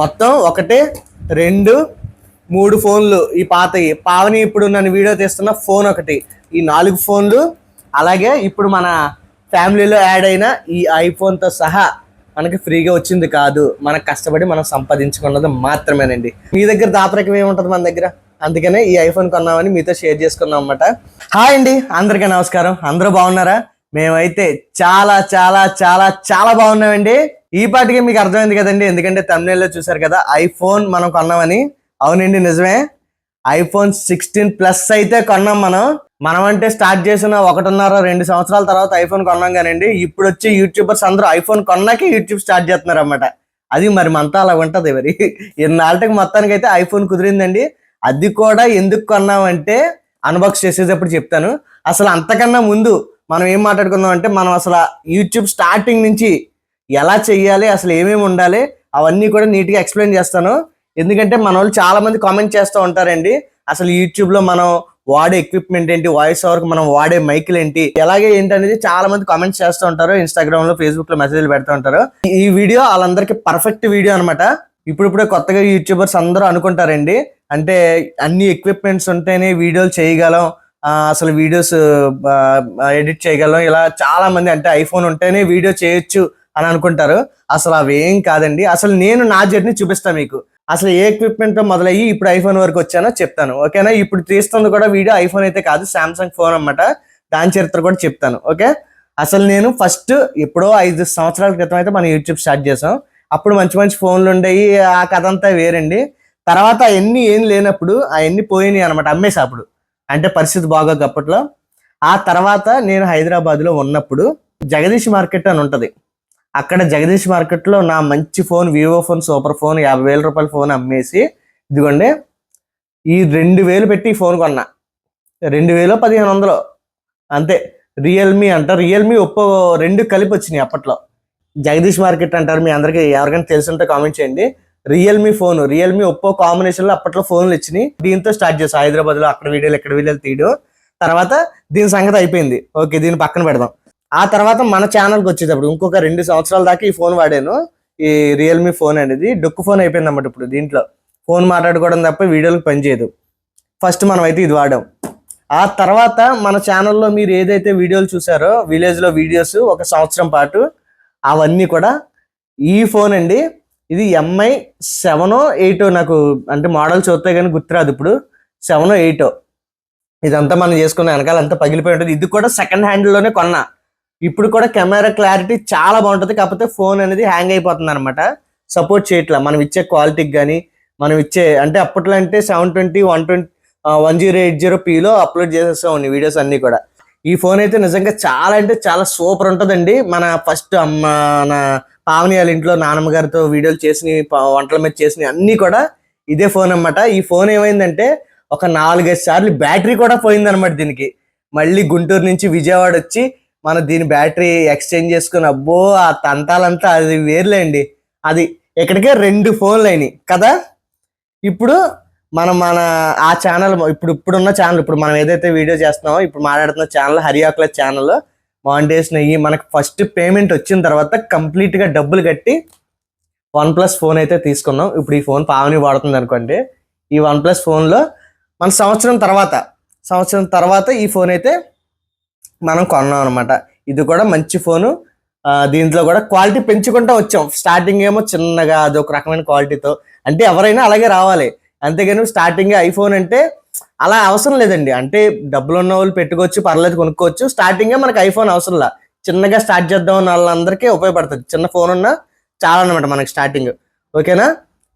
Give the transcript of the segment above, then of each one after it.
మొత్తం ఒకటి రెండు మూడు ఫోన్లు. ఈ పాతవి పావని ఇప్పుడు నన్ను వీడియో తీస్తున్న ఫోన్ ఒకటి. ఈ నాలుగు ఫోన్లు. అలాగే ఇప్పుడు మన ఫ్యామిలీలో యాడ్ అయిన ఈ ఐఫోన్తో సహా మనకి ఫ్రీగా వచ్చింది కాదు. మనకు కష్టపడి మనం సంపాదించుకున్నది మాత్రమేనండి. మీ దగ్గర దాపరికం ఏముంటుంది మన దగ్గర? అందుకనే ఈ ఐఫోన్ కొన్నామని మీతో షేర్ చేసుకున్నాం అనమాట హాయ్ అండి. అందరికీ నమస్కారం. అందరూ బాగున్నారా? మేమైతే చాలా చాలా చాలా చాలా బాగున్నామండి. ఈ పాటికి మీకు అర్థమైంది కదండి. ఎందుకంటే తమిళలో చూసారు కదా ఐఫోన్ మనం కొన్నామని. అవునండి నిజమే. ఐఫోన్ సిక్స్టీన్ ప్లస్ అయితే కొన్నాం మనం. మనం అంటే స్టార్ట్ చేసిన ఒకటిన్నర రెండు సంవత్సరాల తర్వాత ఐఫోన్ కొన్నాం కానండి. ఇప్పుడు వచ్చే యూట్యూబర్స్ అందరూ ఐఫోన్ కొన్నాకే యూట్యూబ్ స్టార్ట్ చేస్తున్నారు అనమాట అది మరి మనతో అలా ఉంటుంది మరి. ఇన్నాళ్ళకి మొత్తానికి అయితే ఐఫోన్ కుదిరిందండి. అది కూడా ఎందుకు కొన్నామంటే అన్బాక్స్ చేసేటప్పుడు చెప్తాను. అసలు అంతకన్నా ముందు మనం ఏం మాట్లాడుకుందాం అంటే మనం అసలు యూట్యూబ్ స్టార్టింగ్ నుంచి ఎలా చెయ్యాలి అసలు ఏమేమి ఉండాలి అవన్నీ కూడా నీట్గా ఎక్స్ప్లెయిన్ చేస్తాను. ఎందుకంటే మన వాళ్ళు చాలామంది కామెంట్ చేస్తూ ఉంటారండి. అసలు యూట్యూబ్లో మనం వాడే ఎక్విప్మెంట్ ఏంటి వాయిస్ ఓవర్కి మనం వాడే మైకులు ఏంటి ఎలాగే ఏంటి అనేది చాలా మంది కామెంట్స్ చేస్తూ ఉంటారు. ఇన్స్టాగ్రామ్లో ఫేస్బుక్లో ఫేస్బుక్లో మెసేజ్లు పెడుతూ ఉంటారు. ఈ వీడియో వాళ్ళందరికీ పర్ఫెక్ట్ వీడియో అనమాట ఇప్పుడిప్పుడే కొత్తగా యూట్యూబర్స్ అందరూ అనుకుంటారండి. అంటే అన్ని ఎక్విప్మెంట్స్ ఉంటేనే వీడియోలు చేయగలం అసలు వీడియోస్ ఎడిట్ చేయగలం. ఇలా చాలా మంది అంటే ఐఫోన్ ఉంటేనే వీడియో చేయొచ్చు అని అనుకుంటారు. అసలు అవేం కాదండి. అసలు నేను నా జర్నీ చూపిస్తాను మీకు. అసలు ఏ ఎక్విప్మెంట్ మొదలయ్యి ఇప్పుడు ఐఫోన్ వరకు వచ్చానో చెప్తాను. ఓకేనా? ఇప్పుడు తీస్తుంది కూడా వీడియో ఐఫోన్ అయితే కాదు సామ్సంగ్ ఫోన్ అన్నమాట. దాని చరిత్ర కూడా చెప్తాను. ఓకే? అసలు నేను ఫస్ట్ ఎప్పుడో ఐదు సంవత్సరాల క్రితం అయితే మనం యూట్యూబ్ స్టార్ట్ చేసాం అప్పుడు మంచి మంచి ఫోన్లు ఉండేవి. ఆ కథ అంతా వేరండి. తర్వాత అవన్నీ ఏం లేనప్పుడు అవన్నీ పోయినాయి అనమాట అమ్మేసి అప్పుడు. అంటే పరిస్థితి బాగోక అప్పట్లో. ఆ తర్వాత నేను హైదరాబాద్లో ఉన్నప్పుడు జగదీష్ మార్కెట్ అని ఉంటుంది. అక్కడ జగదీష్ మార్కెట్లో నా మంచి phone Vivo phone super phone యాభై వేల రూపాయల ఫోన్ అమ్మేసి ఇదిగోండి ఈ రెండు వేలు పెట్టి ఫోన్ కొన్నా. రెండు వేలు పదిహేను వందలు. అంతే. రియల్మీ అంట. రియల్మీ ఒప్పో రెండు కలిపి వచ్చినాయి అప్పట్లో. జగదీష్ మార్కెట్ అంటారు మీ అందరికీ ఎవరికైనా తెలుసుంటే కామెంట్ చేయండి. రియల్మీ ఫోన్ రియల్మీ ఒప్పో కాంబినేషన్లో అప్పట్లో ఫోన్లు ఇచ్చినాయి. దీంతో స్టార్ట్ చేసాం హైదరాబాద్లో అక్కడ వీడియోలు ఎక్కడ వీడియోలు తీయడం. తర్వాత దీని సంగతి అయిపోయింది. ఓకే దీన్ని పక్కన పెడదాం. ఆ తర్వాత మన ఛానల్కి వచ్చేటప్పుడు ఇంకొక రెండు సంవత్సరాల దాకా ఈ ఫోన్ వాడాను. ఈ రియల్మీ ఫోన్ అనేది డొక్కు ఫోన్ అయిపోయింది అన్నమాట ఇప్పుడు దీంట్లో. ఫోన్ మాట్లాడుకోవడం తప్ప వీడియోలకు పనిచేయదు ఫస్ట్ మనం అయితే ఇది వాడాం. ఆ తర్వాత మన ఛానల్లో మీరు ఏదైతే వీడియోలు చూసారో విలేజ్లో వీడియోస్ ఒక సంవత్సరం పాటు అవన్నీ కూడా ఈ ఫోన్ అండి. ఇది ఎంఐ సెవెనో ఎయిటో నాకు అంటే మోడల్ చూస్తే కానీ గుర్తురాదు ఇప్పుడు. సెవెనో ఎయిటో oh oh. ఇదంతా మనం చేసుకున్న వెనకాల అంతా పగిలిపోయి ఉంటుంది. ఇది కూడా సెకండ్ హ్యాండ్లోనే కొన్నా. ఇప్పుడు కూడా కెమెరా క్లారిటీ చాలా బాగుంటుంది కాకపోతే ఫోన్ అనేది హ్యాంగ్ అయిపోతుంది అనమాట సపోర్ట్ చేయట్లా మనం ఇచ్చే క్వాలిటీకి కానీ మనం ఇచ్చే అంటే అప్పట్లో అంటే seven twenty one twenty one zero eight zero పీలో upload చేసేస్తాం వీడియోస్ అన్నీ కూడా. ఈ ఫోన్ అయితే నిజంగా చాలా అంటే చాలా సూపర్ ఉంటుందండి. మన ఫస్ట్ అమ్మ మన పావని వాళ్ళ ఇంట్లో నాన్నమ్మ గారితో వీడియోలు చేసిన వంటల మీద చేసిన అన్నీ కూడా ఇదే ఫోన్ అన్నమాట. ఈ ఫోన్ ఏమైందంటే ఒక నాలుగైదు సార్లు బ్యాటరీ కూడా పోయిందనమాట దీనికి. మళ్ళీ గుంటూరు నుంచి విజయవాడ వచ్చి మనం దీని బ్యాటరీ ఎక్స్చేంజ్ చేసుకుని అబ్బో ఆ తంతాలంతా అది వేర్లేండి. అది ఇక్కడికే రెండు ఫోన్లు అయినాయి కదా? ఇప్పుడు మనం మన ఆ ఛానల్ ఇప్పుడు ఇప్పుడున్న ఛానల్ ఇప్పుడు మనం ఏదైతే వీడియో చేస్తున్నామో ఇప్పుడు మాట్లాడుతున్న ఛానల్ హరియాకుల ఛానల్ మానిటేషన్ అయ్యి మనకు ఫస్ట్ పేమెంట్ వచ్చిన తర్వాత కంప్లీట్గా డబ్బులు కట్టి వన్ ప్లస్ ఫోన్ అయితే తీసుకున్నాం. ఇప్పుడు ఈ ఫోన్ పావని వాడుతుంది అనుకోండి. ఈ వన్ ప్లస్ ఫోన్లో మన సంవత్సరం తర్వాత సంవత్సరం తర్వాత ఈ ఫోన్ అయితే మనం కొన్నాం అనమాట ఇది కూడా మంచి ఫోను దీంట్లో కూడా క్వాలిటీ పెంచుకుంటూ వచ్చాం. స్టార్టింగ్ ఏమో చిన్నగా అదొక రకమైన క్వాలిటీతో అంటే ఎవరైనా అలాగే రావాలి. అంతేగాని స్టార్టింగ్ ఐఫోన్ అంటే అలా అవసరం లేదండి. అంటే డబ్బులు ఉన్న వాళ్ళు పెట్టుకోవచ్చు పర్లేదు కొనుక్కోవచ్చు. స్టార్టింగే మనకి ఐఫోన్ అవసరంలా చిన్నగా స్టార్ట్ చేద్దాం అన్న వాళ్ళందరికీ ఉపయోగపడుతుంది. చిన్న ఫోన్ ఉన్నా చాలా అనమాట మనకి స్టార్టింగ్ ఓకేనా?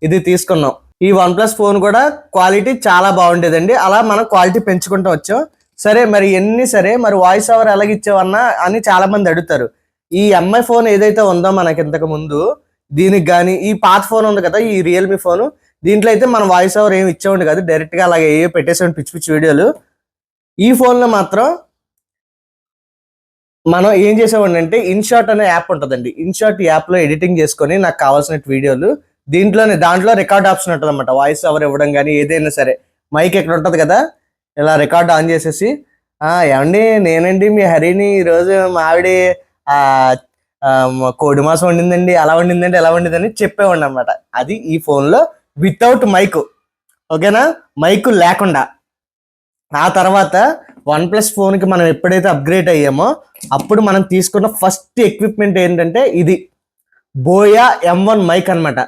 ఇది తీసుకున్నాం. ఈ వన్ ప్లస్ ఫోన్ కూడా క్వాలిటీ చాలా బాగుండేదండి. అలా మనం క్వాలిటీ పెంచుకుంటూ వచ్చాం. సరే మరి ఎన్ని సరే మరి వాయిస్ ఓవర్ ఎలాగ ఇచ్చావన్నా అని చాలా మంది అడుగుతారు. ఈ ఎంఐ ఫోన్ ఏదైతే ఉందో మనకి ఇంతకు ముందు దీనికి కానీ ఈ పాత ఫోన్ ఉంది కదా ఈ రియల్మీ ఫోన్ దీంట్లో అయితే మనం వాయిస్ ఓవర్ ఏమి ఇచ్చేవాడు కాదు డైరెక్ట్గా అలాగే ఏ పెట్టేసాడు పిచ్చి పిచ్చి వీడియోలు. ఈ ఫోన్లో మాత్రం మనం ఏం చేసేవాడి అంటే ఇన్షాట్ అనే యాప్ ఉంటుందండి. ఇన్షాట్ యాప్లో ఎడిటింగ్ చేసుకొని నాకు కావాల్సిన వీడియోలు దీంట్లోనే దాంట్లో రికార్డ్ ఆప్షన్ ఉంటుంది అనమాట వాయిస్ ఓవర్ ఇవ్వడం కానీ ఏదైనా సరే. మైక్ ఎక్కడ ఉంటుంది కదా ఇలా రికార్డ్ ఆన్ చేసేసి ఏమండి నేనండి మీ హరిని ఈరోజు మా ఆవిడ కోడి మాసం వండిందండి అలా వండిందండి ఎలా వండిందని చెప్పేవాడిని అనమాట అది ఈ ఫోన్లో వితౌట్ మైక్ ఓకేనా? మైక్ లేకుండా. ఆ తర్వాత వన్ ప్లస్ ఫోన్కి మనం ఎప్పుడైతే అప్గ్రేడ్ అయ్యామో అప్పుడు మనం తీసుకున్న ఫస్ట్ ఎక్విప్మెంట్ ఏంటంటే ఇది. బోయా ఎం వన్ మైక్ అనమాట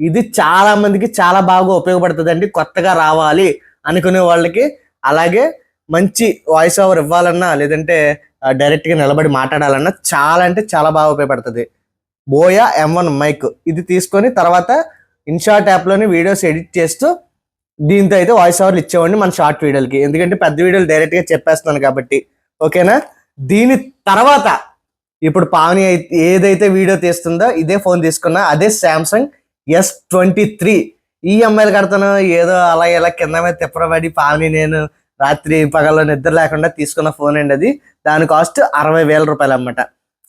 ఇది చాలా మందికి చాలా బాగా ఉపయోగపడుతుందండి కొత్తగా రావాలి అనుకునే వాళ్ళకి. అలాగే మంచి వాయిస్ ఓవర్ ఇవ్వాలన్నా లేదంటే డైరెక్ట్గా నిలబడి మాట్లాడాలన్నా చాలా అంటే చాలా బాగా ఉపయోగపడుతుంది. బోయా ఎం వన్ మైక్ ఇది తీసుకొని తర్వాత ఇన్షాట్ యాప్లోని వీడియోస్ ఎడిట్ చేస్తూ దీంతో అయితే వాయిస్ ఓవర్లు ఇచ్చేవాడిని మన షార్ట్ వీడియోలకి ఎందుకంటే పెద్ద వీడియోలు డైరెక్ట్గా చెప్పేస్తున్నాను కాబట్టి. ఓకేనా దీని తర్వాత ఇప్పుడు పావని అయితే ఏదైతే వీడియో తీస్తుందో ఇదే ఫోన్ తీసుకున్నా అదే శాంసంగ్ ఎస్ ట్వంటీ త్రీ ఈఎంఐలు కడతాను ఏదో అలా ఇలా కింద మీద తిప్పరబడి పావని నేను రాత్రి పగల్లో నిద్ర లేకుండా తీసుకున్న ఫోన్ అండి అది. దాని కాస్ట్ అరవై వేల రూపాయలు అన్నమాట.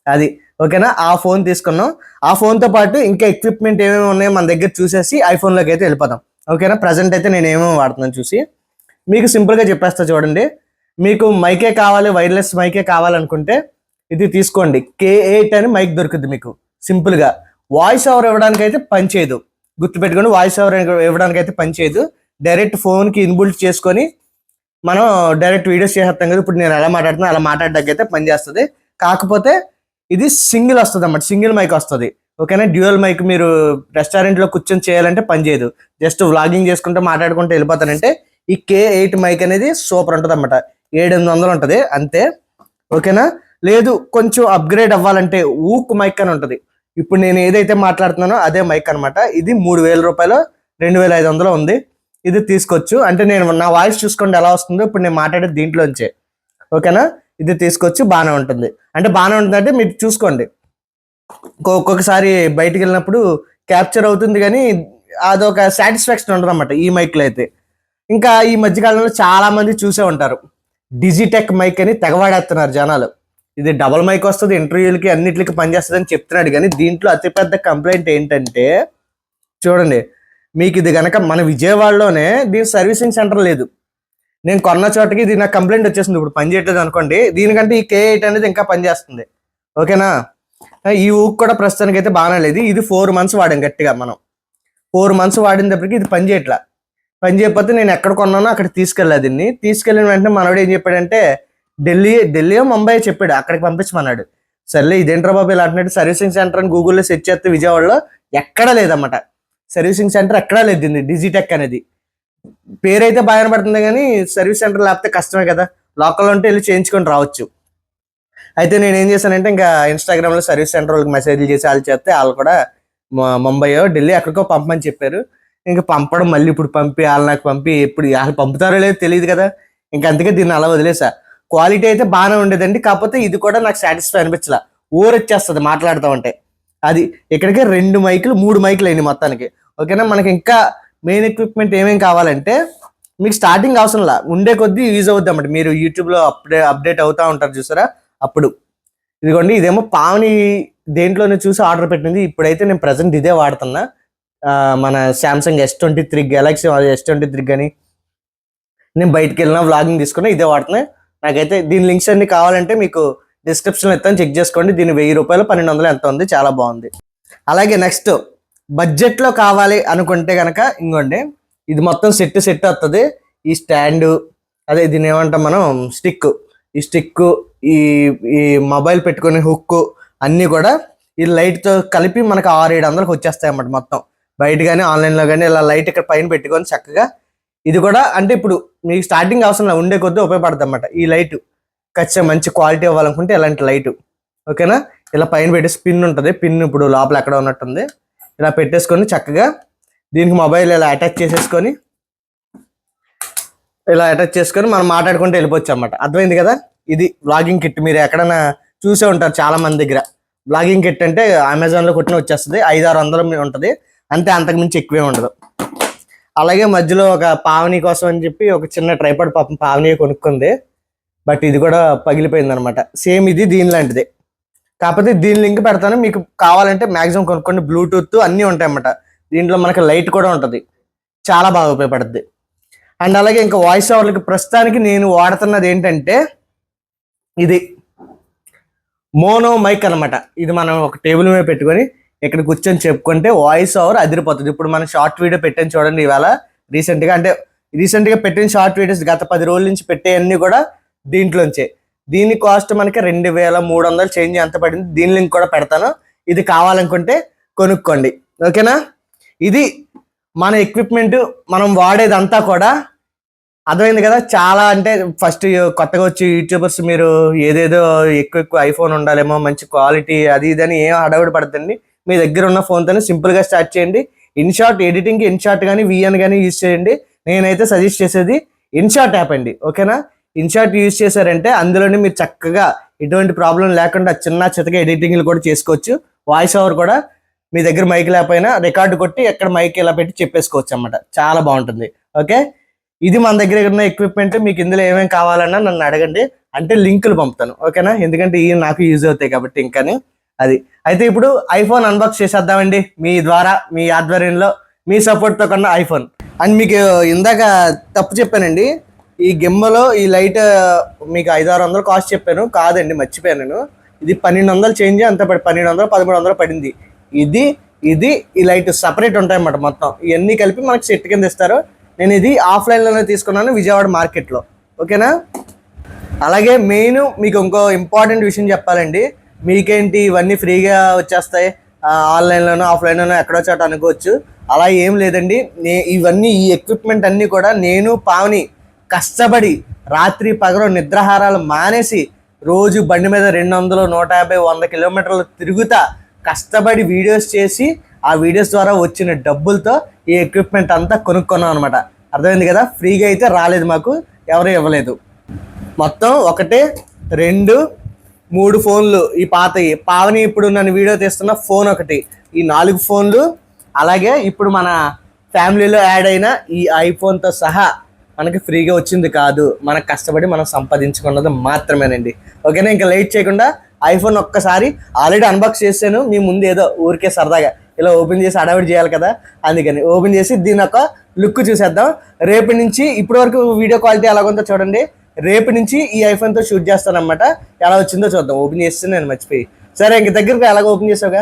అది. ఓకేనా ఆ ఫోన్ తీసుకున్నాం. ఆ ఫోన్తో పాటు ఇంకా ఎక్విప్మెంట్ ఏమేమి ఉన్నాయో మన దగ్గర చూసేసి ఐఫోన్లోకి అయితే వెళ్ళిపోతాం ఓకేనా ప్రజెంట్ అయితే నేను ఏమేమి వాడుతున్నాను చూసి. మీకు సింపుల్గా చెప్పేస్తా చూడండి. మీకు మైకే కావాలి? వైర్లెస్ మైకే కావాలనుకుంటే ఇది తీసుకోండి. కే ఎయిట్ అని మైక్ దొరుకుతుంది మీకు. సింపుల్గా వాయిస్ ఓవర్ ఇవ్వడానికి అయితే పనిచేయదు గుర్తుపెట్టుకొని వాయిస్ ఓవర్ ఇవ్వడానికి అయితే పనిచేయదు డైరెక్ట్ ఫోన్కి ఇన్బుల్ట్ చేసుకొని మనం డైరెక్ట్ వీడియోస్ చేసేస్తాం కదా ఇప్పుడు నేను ఎలా మాట్లాడుతున్నా అలా మాట్లాడడానికి అయితే పనిచేస్తుంది కాకపోతే ఇది సింగిల్ వస్తుంది అన్నమాట సింగిల్ మైక్ వస్తుంది. ఓకేనా? డ్యూయల్ మైక్ మీరు రెస్టారెంట్లో కూర్చొని చేయాలంటే పనిచేయదు జస్ట్ వ్లాగింగ్ చేసుకుంటూ మాట్లాడుకుంటూ వెళ్ళిపోతానంటే ఈ కే ఎయిట్ మైక్ అనేది సూపర్ ఉంటుంది అనమాట ఏడు ఎనిమిది వందలు ఉంటుంది అంతే. ఓకేనా? లేదు కొంచెం అప్గ్రేడ్ అవ్వాలంటే ఊక్ మైక్ అని ఉంటుంది. ఇప్పుడు నేను ఏదైతే మాట్లాడుతున్నానో అదే మైక్ అన్నమాట. ఇది మూడు వేల రూపాయలు రెండు వేల ఐదు వందలు ఉంది. ఇది తీసుకోవచ్చు. అంటే నేను నా వాయిస్ చూసుకోండి ఎలా వస్తుందో ఇప్పుడు నేను మాట్లాడేది దీంట్లోంచే. ఓకేనా? ఇది తీసుకొచ్చి బాగానే ఉంటుంది. అంటే బాగానే ఉంటుంది అంటే మీరు చూసుకోండి. ఒక్కొక్కసారి బయటికి వెళ్ళినప్పుడు క్యాప్చర్ అవుతుంది కానీ అదొక సాటిస్ఫాక్షన్ ఉంటుంది అనమాట ఈ మైక్లో అయితే. ఇంకా ఈ మధ్యకాలంలో చాలామంది చూసే ఉంటారు. డిజిటెక్ మైక్ అని తెగవాడేస్తున్నారు జనాలు. ఇది డబల్ మైక్ వస్తుంది ఇంటర్వ్యూలకి అన్నిటికి పనిచేస్తుంది అని చెప్తున్నాడు. కానీ దీంట్లో అతిపెద్ద కంప్లైంట్ ఏంటంటే చూడండి మీకు ఇది కనుక మన విజయవాడలోనే దీని సర్వీసింగ్ సెంటర్ లేదు. నేను కొన్న చోటకి ఇది నాకు కంప్లైంట్ వచ్చేసింది. ఇప్పుడు పని చేయట్లేదు అనుకోండి దీనికంటే ఈ కే ఎయిట్ అనేది ఇంకా పనిచేస్తుంది. ఓకేనా? ఈ ఊక్ కూడా ప్రస్తుతానికి అయితే బాగానే లేదు. ఇది ఫోర్ మంత్స్ వాడాం గట్టిగా మనం. ఫోర్ మంత్స్ వాడినప్పటికీ ఇది పని చేయట్లా. పని చేయకపోతే నేను ఎక్కడ కొన్నానో అక్కడ తీసుకెళ్ళా దీన్ని. తీసుకెళ్ళిన వెంటనే మనవాడు ఏం చెప్పాడంటే ఢిల్లీ ఢిల్లీ ముంబై చెప్పాడు అక్కడికి పంపించమన్నాడు. సర్లే ఇదేంట్రా బాబు ఇలా అంటే సర్వీసింగ్ సెంటర్ అని గూగుల్లో సెర్చ్ చేస్తే విజయవాడలో ఎక్కడా లేదన్నమాట. సర్వీసింగ్ సెంటర్ ఎక్కడా లేదు దీన్ని డిజిటెక్ అనేది. పేరైతే బాగానే పడుతుంది కానీ సర్వీస్ సెంటర్ లేకపోతే కష్టమే కదా. లోకల్ ఉంటే వెళ్ళి చేయించుకొని రావచ్చు. అయితే నేను ఏం చేశానంటే ఇంకా ఇన్స్టాగ్రామ్లో సర్వీస్ సెంటర్ వాళ్ళకి మెసేజ్లు చేసి వాళ్ళు చేస్తే వాళ్ళు కూడా ముంబైయో ముంబయో ఢిల్లీ ఎక్కడికో పంపమని చెప్పారు. ఇంకా పంపడం మళ్ళీ ఇప్పుడు పంపి వాళ్ళు నాకు పంపి ఎప్పుడు వాళ్ళు పంపుతారో లేదో తెలియదు కదా. ఇంకా అందుకే దీన్ని అలా వదిలేసా. క్వాలిటీ అయితే బాగానే ఉండేదండి. కాకపోతే ఇది కూడా నాకు సాటిస్ఫై అనిపించలా. ఊరొచ్చేస్తుంది మాట్లాడుతూ ఉంటే. అది ఇక్కడికి రెండు మైకులు మూడు మైకులు అయినాయి మొత్తానికి. ఓకేనా? మనకి ఇంకా మెయిన్ ఎక్విప్మెంట్ ఏమేమి కావాలంటే మీకు స్టార్టింగ్ అవసరంలా. ఉండే కొద్దీ యూజ్ అవుద్ది అన్నమాట మీరు యూట్యూబ్లో అప్డే అప్డేట్ అవుతూ ఉంటారు చూసారా? అప్పుడు. ఇదిగోండి ఇదేమో పావని దేంట్లోనే చూసి ఆర్డర్ పెట్టింది. ఇప్పుడైతే నేను ప్రజెంట్ ఇదే వాడుతున్నా. మన Samsung S twenty three Galaxy S twenty three కానీ నేను బయటికి వెళ్ళినా వ్లాగింగ్ తీసుకున్నా ఇదే వాడుతున్నా. నాకైతే దీని లింక్స్ అన్ని కావాలంటే మీకు డిస్క్రిప్షన్లో ఇస్తాను చెక్ చేసుకోండి. దీని వెయ్యి రూపాయలు పన్నెండు వందలు ఎంత ఉంది? చాలా బాగుంది. అలాగే నెక్స్ట్ బడ్జెట్లో కావాలి అనుకుంటే కనుక ఇంకోండి. ఇది మొత్తం సెట్ సెట్ వస్తుంది ఈ స్టాండు అదే దీని ఏమంటాం మనం? స్టిక్ ఈ స్టిక్ ఈ ఈ మొబైల్ పెట్టుకునే హుక్ అన్నీ కూడా ఈ లైట్తో కలిపి మనకు ఆరు ఏడు వందలకు వచ్చేస్తాయి అన్నమాట మొత్తం. బయట కానీ ఆన్లైన్లో కానీ ఇలా లైట్ ఇక్కడ పైన పెట్టుకొని చక్కగా ఇది కూడా అంటే ఇప్పుడు మీకు స్టార్టింగ్ అవసరం ఉండే కొద్దీ ఉపయోగపడుతుంది అన్నమాట ఈ లైట్ ఖచ్చితంగా మంచి క్వాలిటీ ఇవ్వాలనుకుంటే ఇలాంటి లైట్ ఓకేనా ఇలా పైన పెట్టేసి పిన్ ఉంటుంది. పిన్ ఇప్పుడు లోపల ఎక్కడ ఉన్నట్టుంది. ఇలా పెట్టేసుకొని చక్కగా దీనికి మొబైల్ ఇలా అటాచ్ చేసేసుకొని ఇలా అటాచ్ చేసుకొని మనం మాట్లాడుకుంటూ వెళ్ళిపోవచ్చు అన్నమాట అర్థమైంది కదా? ఇది వ్లాగింగ్ కిట్ మీరు ఎక్కడైనా చూసే ఉంటారు చాలా మంది దగ్గర. వ్లాగింగ్ కిట్ అంటే అమెజాన్లో కొట్టిన వచ్చేస్తుంది. ఐదు ఆరు వందలు ఉంటుంది. అంతే అంతకు మించి ఎక్కువే ఉండదు. అలాగే మధ్యలో ఒక పావని కోసం అని చెప్పి ఒక చిన్న ట్రైపాడ్ పాపం పావని కొనుక్కుంది. బట్ ఇది కూడా పగిలిపోయింది అనమాట సేమ్ ఇది దీని లాంటిదే కాకపోతే దీని లింక్ పెడతాను. మీకు కావాలంటే మ్యాక్సిమం కొనుక్కోండి. బ్లూటూత్ అన్నీ ఉంటాయి అన్నమాట దీంట్లో మనకి లైట్ కూడా ఉంటుంది. చాలా బాగా ఉపయోగపడుతుంది అండ్ అలాగే ఇంకా వాయిస్ ఓవర్లకి ప్రస్తుతానికి నేను వాడుతున్నది ఏంటంటే ఇది మోనో మైక్ అన్నమాట. ఇది మనం ఒక టేబుల్ మీద పెట్టుకొని ఇక్కడ కూర్చొని చెప్పుకుంటే వాయిస్ ఓవర్ అదిరిపోతుంది. ఇప్పుడు మనం షార్ట్ వీడియో పెట్టాను చూడండి ఇవాళ రీసెంట్గా అంటే రీసెంట్గా పెట్టిన షార్ట్ వీడియోస్ గత పది రోజుల నుంచి పెట్టేవన్నీ కూడా దీంట్లోంచే. దీని కాస్ట్ మనకి రెండు వేల మూడు వందలు చేంజ్ ఎంత పడింది? దీని లింక్ కూడా పెడతాను. ఇది కావాలనుకుంటే కొనుక్కోండి. ఓకేనా? ఇది మన ఎక్విప్మెంట్ మనం వాడేదంతా కూడా అర్థమైంది కదా? చాలా అంటే ఫస్ట్ కొత్తగా వచ్చి యూట్యూబర్స్ మీరు ఏదేదో ఎక్కువ ఎక్కువ ఐఫోన్ ఉండాలేమో మంచి క్వాలిటీ అది ఇది అని ఏం హడావిడి పడతండి మీ దగ్గర ఉన్న ఫోన్తోనే సింపుల్గా స్టార్ట్ చేయండి. ఇన్షార్ట్ ఎడిటింగ్కి ఇన్షార్ట్ కానీ విఎన్ కానీ యూజ్ చేయండి. నేనైతే సజెస్ట్ చేసేది ఇన్షార్ట్ యాప్ అండి. ఓకేనా ఇన్షార్ట్ యూజ్ చేశారంటే అందులోనే మీరు చక్కగా ఎటువంటి ప్రాబ్లం లేకుండా చిన్న చితగా ఎడిటింగ్లు కూడా చేసుకోవచ్చు. వాయిస్ ఓవర్ కూడా మీ దగ్గర మైక్ లేకపోయినా రికార్డు కొట్టి ఎక్కడ మైక్ ఇలా పెట్టి చెప్పేసుకోవచ్చు అన్నమాట. చాలా బాగుంటుంది. ఓకే ఇది మన దగ్గర ఉన్న ఎక్విప్మెంట్ మీకు ఇందులో ఏమేమి కావాలన్నా నన్ను అడగండి. అంటే లింకులు పంపుతాను. ఓకేనా ఎందుకంటే ఇవి నాకు యూజ్ అవుతాయి కాబట్టి ఇంకానే. అది. అయితే ఇప్పుడు ఐఫోన్ అన్బాక్స్ చేసేద్దామండి. మీ ద్వారా మీ ఆధ్వర్యంలో మీ సపోర్ట్తో కన్నా ఐఫోన్. అండ్ మీకు ఇందాక తప్పు చెప్పానండి. ఈ గిమ్మలో ఈ లైట్ మీకు ఐదు ఆరు వందలు కాస్ట్ చెప్పాను. కాదండి మర్చిపోయాను నేను. ఇది పన్నెండు వందలు చేంజ్ అంత పడి పన్నెండు వందలు పదమూడు వందలు పడింది. ఇది ఇది ఈ లైట్ సపరేట్ ఉంటాయన్నమాట మొత్తం. ఇవన్నీ కలిపి మనకి సెట్ కింద ఇస్తారు. నేను ఇది ఆఫ్లైన్లోనే తీసుకున్నాను విజయవాడ మార్కెట్లో ఓకేనా? అలాగే మెయిన్ మీకు ఇంకో ఇంపార్టెంట్ విషయం చెప్పాలండి. మీకేంటి ఇవన్నీ ఫ్రీగా వచ్చేస్తాయి? ఆన్లైన్లోనో ఆఫ్లైన్లోనో ఎక్కడో చోట అనుకోవచ్చు. అలా ఏం లేదండి. నే ఇవన్నీ ఈ ఎక్విప్మెంట్ అన్నీ కూడా నేను పావని కష్టపడి రాత్రి పగలు నిద్రాహారాలు మానేసి రోజు బండి మీద రెండు వందలు నూట యాభై వంద కిలోమీటర్లు తిరుగుతా కష్టపడి వీడియోస్ చేసి ఆ వీడియోస్ ద్వారా వచ్చిన డబ్బులతో ఈ ఎక్విప్మెంట్ అంతా కొనుక్కున్నాం అనమాట అర్థమైంది కదా? ఫ్రీగా అయితే రాలేదు మాకు ఎవరు ఇవ్వలేదు. మొత్తం ఒకటి రెండు మూడు ఫోన్లు ఈ పాతవి పావని ఇప్పుడు నన్ను వీడియో తీస్తున్న ఫోన్ ఒకటి. ఈ నాలుగు ఫోన్లు అలాగే ఇప్పుడు మన ఫ్యామిలీలో యాడ్ అయిన ఈ ఐఫోన్తో సహా మనకి ఫ్రీగా వచ్చింది కాదు. మనకు కష్టపడి మనం సంపాదించుకున్నది మాత్రమేనండి. ఓకేనా? ఇంకా లేట్ చేయకుండా ఐఫోన్ ఒక్కసారి ఆల్రెడీ అన్బాక్స్ చేశాను. మీ ముందు ఏదో ఊరికే సరదాగా ఇలా ఓపెన్ చేసి అడవిడి చేయాలి కదా? అందుకని ఓపెన్ చేసి దీని ఒక లుక్ చూసేద్దాం. రేపు నుంచి ఇప్పటి వరకు వీడియో క్వాలిటీ ఎలాగుందో చూడండి. రేపు నుంచి ఈ ఐఫోన్తో షూట్ చేస్తానన్నమాట. ఎలా వచ్చిందో చూద్దాం. ఓపెన్ చేస్తే నేను మర్చిపోయి. సరే ఇంక దగ్గరకు ఎలాగ ఓపెన్ చేసావుగా?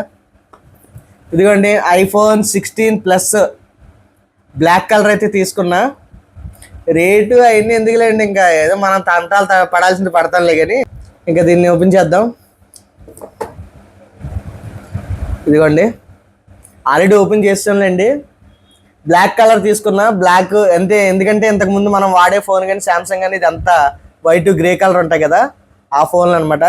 ఇదిగోండి iPhone sixteen plus. Black colour అయితే తీసుకున్నా. రేటు అవన్నీ ఎందుకులేండి ఇంకా? ఏదో మనం తంటాలు పడాల్సింది పడతాంలే కానీ ఇంకా దీన్ని ఓపెన్ చేద్దాం. ఇదిగోండి. ఆల్రెడీ ఓపెన్ చేస్తాంలేండి బ్లాక్ కలర్ తీసుకున్నా బ్లాక్ అంతే ఎందుకంటే ఇంతకుముందు మనం వాడే ఫోన్ కానీ శాంసంగ్ కానీ ఇదంతా వైట్ గ్రే కలర్ ఉంటాయి కదా ఆ ఫోన్లు అనమాట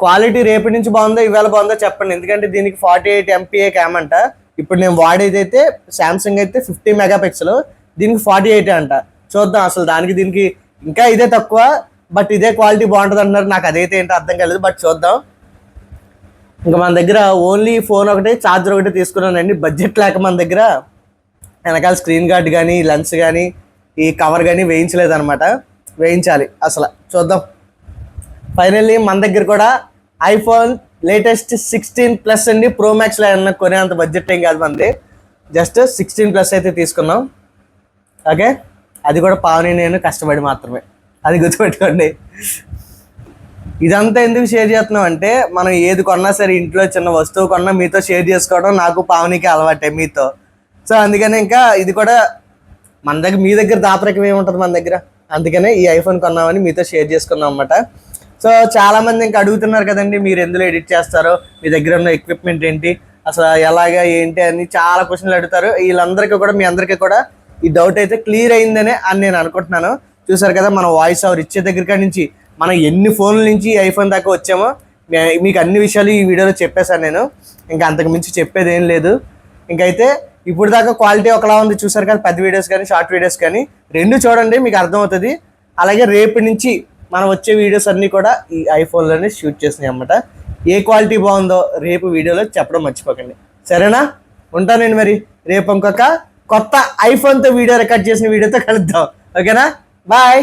క్వాలిటీ రేపటి నుంచి బాగుందో ఇవాళ బాగుందో చెప్పండి. ఎందుకంటే దీనికి ఫార్టీ ఎయిట్ ఎంపీఏ క్యామ్ అంట. ఇప్పుడు నేను వాడేది అయితే శాంసంగ్ అయితే ఫిఫ్టీ మెగా పిక్సెల్ దీనికి ఫార్టీ ఎయిట్ అంట. చూద్దాం అసలు దానికి దీనికి ఇంకా ఇదే తక్కువ బట్ ఇదే క్వాలిటీ బాగుంటుంది అంటున్నారు. నాకు అదైతే ఏంటో అర్థం కాలేదు బట్ చూద్దాం. ఇంకా మన దగ్గర ఓన్లీ ఫోన్ ఒకటి ఛార్జర్ ఒకటి తీసుకున్నానండి. బడ్జెట్ లేక మన దగ్గర వెనకాల స్క్రీన్ గార్డ్ కానీ లెన్స్ కానీ ఈ కవర్ కానీ వేయించలేదు అనమాట వేయించాలి అసలు. చూద్దాం. ఫైనల్లీ మన దగ్గర కూడా ఐఫోన్ లేటెస్ట్ సిక్స్టీన్ ప్లస్ అండి. ప్రో మ్యాక్స్లో ఏమన్నా కొనేంత బడ్జెట్ ఏం కాదు మనది జస్ట్ సిక్స్టీన్ ప్లస్ అయితే తీసుకున్నాం. ఓకే? అది కూడా పావని నేను కష్టపడి మాత్రమే. అది గుర్తుపెట్టుకోండి. ఇదంతా ఎందుకు షేర్ చేస్తున్నాం అంటే మనం ఏది కొన్నా సరే ఇంట్లో చిన్న వస్తువు కొన్నా మీతో షేర్ చేసుకోవడం నాకు పావనికి అలవాటే మీతో. సో అందుకని ఇంకా ఇది కూడా మన దగ్గర మీ దగ్గర దాపరికం ఏముంటుంది మన దగ్గర? అందుకనే ఈ ఐఫోన్ కొన్నామని మీతో షేర్ చేసుకున్నాం అనమాట సో చాలామంది ఇంకా అడుగుతున్నారు కదండి మీరు ఎందులో ఎడిట్ చేస్తారో? మీ దగ్గర ఉన్న ఎక్విప్మెంట్ ఏంటి? అసలు ఎలాగా ఏంటి అని చాలా క్వశ్చన్లు అడుగుతారు. వీళ్ళందరికీ కూడా మీ అందరికీ కూడా ఈ డౌట్ అయితే క్లియర్ అయిందనే అని నేను అనుకుంటున్నాను. చూసారు కదా మన వాయిస్ ఓవర్ ఇచ్చే దగ్గర నుంచి మనం ఎన్ని ఫోన్ల నుంచి ఈ ఐఫోన్ దాకా వచ్చామో మీకు అన్ని విషయాలు ఈ వీడియోలో చెప్పేశాను నేను. ఇంకా అంతకు మించి చెప్పేది ఏం లేదు. ఇంకైతే ఇప్పుడు దాకా క్వాలిటీ ఒకలా ఉంది చూసారు కానీ పెద్ద వీడియోస్ కానీ షార్ట్ వీడియోస్ కానీ రెండు చూడండి మీకు అర్థమవుతుంది. అలాగే రేపు నుంచి మనం వచ్చే వీడియోస్ అన్నీ కూడా ఈ ఐఫోన్లోనే షూట్ చేసినాయి అన్నమాట. ఏ క్వాలిటీ బాగుందో రేపు వీడియోలో చెప్పడం మర్చిపోకండి. సరేనా? ఉంటానండి మరి. రేపు ఇంకొక కొత్త ఐఫోన్తో వీడియో రికార్డ్ చేసిన వీడియోతో కలుద్దాం. ఓకేనా? బాయ్.